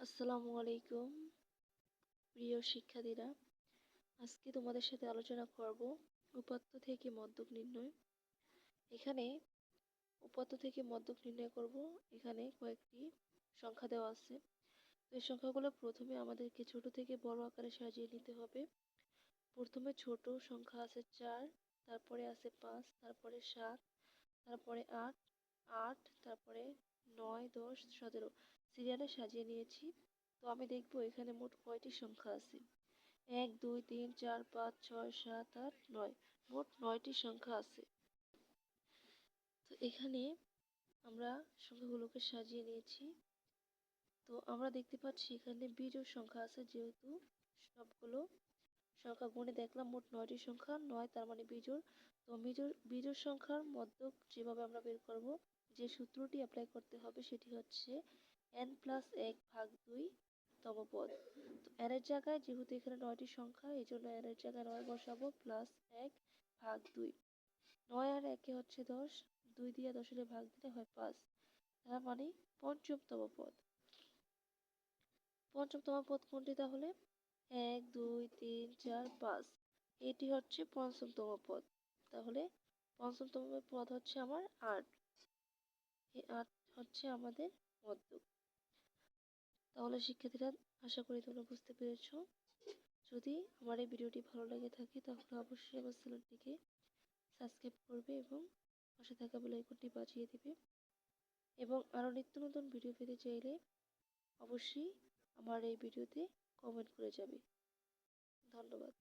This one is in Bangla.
আসসালামু আলাইকুম, প্রিয় শিক্ষার্থীরা। আজকে তোমাদের সাথে আলোচনা করব উপাত্ত থেকে মদ্যক নির্ণয়। এখানে উপাত্ত থেকে মদ্যক নির্ণয় করব। এখানে কয়েকটি সংখ্যা দেওয়া আছে। তো এই সংখ্যাগুলো প্রথমে আমাদেরকে ছোট থেকে বড় আকারে সাজিয়ে নিতে হবে। প্রথমে ছোট সংখ্যা আছে চার, তারপরে আছে পাঁচ, তারপরে সাত, তারপরে আট আট, তারপরে নয়, দশ, সতেরো। সিরিয়ালে সাজিয়ে নিয়েছি। তো আমি দেখব এখানে মোট কয়টি সংখ্যা আছে? এক, দুই, তিন, চার, পাঁচ, ছয়, সাত, আট, নয়। মোট নয়টি সংখ্যা আছে। তো এখানে আমরা সংখ্যাগুলোকে সাজিয়ে নিয়েছি। তো আমরা দেখতে পাচ্ছি এখানে বিজোড় সংখ্যা আছে, যেহেতু সবগুলো সংখ্যা গুণে দেখলাম মোট নয়টি সংখ্যা, নয় তার মানে বিজোড়। তো বিজোড় বিজোড় সংখ্যার মধ্যক যেভাবে আমরা বের করব, যে সূত্রটি অ্যাপ্লাই করতে হবে সেটি হচ্ছে এন প্লাস এক ভাগ দুই তম পদ। তো এর জায়গায় যেহেতু এখানে নয়টি সংখ্যা এই জন্য এর জায়গায় নয় বসাবো প্লাস এক ভাগ দুই। নয় আর একে হচ্ছে দশ, দুই দিয়ে দশের ভাগ দিলে হয় পাঁচ। তার মানে পঞ্চমতম পদ। পঞ্চমতম পদ কোনটি তাহলে? এক, দুই, তিন, চার, পাঁচ। এটি হচ্ছে পঞ্চমতম পদ। তাহলে পঞ্চমতম পদ হচ্ছে আমার আট। এই আট হচ্ছে আমাদের মদ্যক তাহলে শিক্ষার্থীরা, আশা করি তোমরা বুঝতে পেরেছ। যদি আমার এই ভিডিওটি ভালো লেগে থাকে, তাহলে অবশ্যই আমার চ্যানেলটিকে সাবস্ক্রাইব করবে এবং পাশে থাকা বেল আইকনটি বাজিয়ে দেবে। এবং আরও নিত্য নতুন ভিডিও পেতে চাইলে অবশ্যই আমার এই ভিডিওতে কমেন্ট করে যাবে। ধন্যবাদ।